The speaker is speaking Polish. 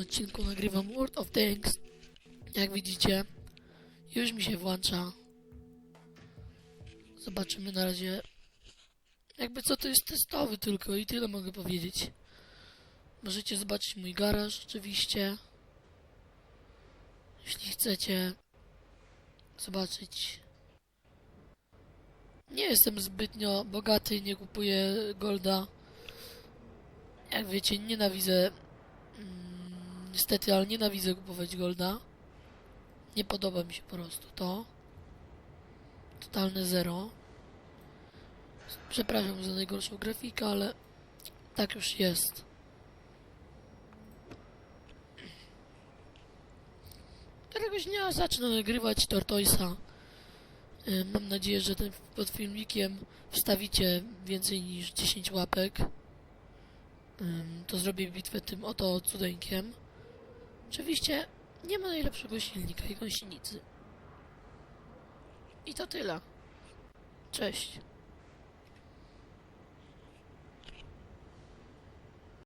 odcinku nagrywam World of Tanks. Jak widzicie, już mi się włącza. Zobaczymy na razie. Jakby co to jest testowy tylko i tyle mogę powiedzieć. Możecie zobaczyć mój garaż oczywiście. Jeśli chcecie zobaczyć. Nie jestem zbytnio bogaty, nie kupuję golda. Jak wiecie, nienawidzę. Niestety, ale nienawidzę kupować golda. Nie podoba mi się po prostu to. Totalne zero. Przepraszam za najgorszą grafikę, ale tak już jest. Któregoś dnia zacznę nagrywać Tortoisa. Y, Mam nadzieję, że ten pod filmikiem wstawicie więcej niż 10 łapek. To zrobię bitwę tym oto cudeńkiem. Oczywiście nie ma najlepszego silnika i gąsienicy. I to tyle. Cześć.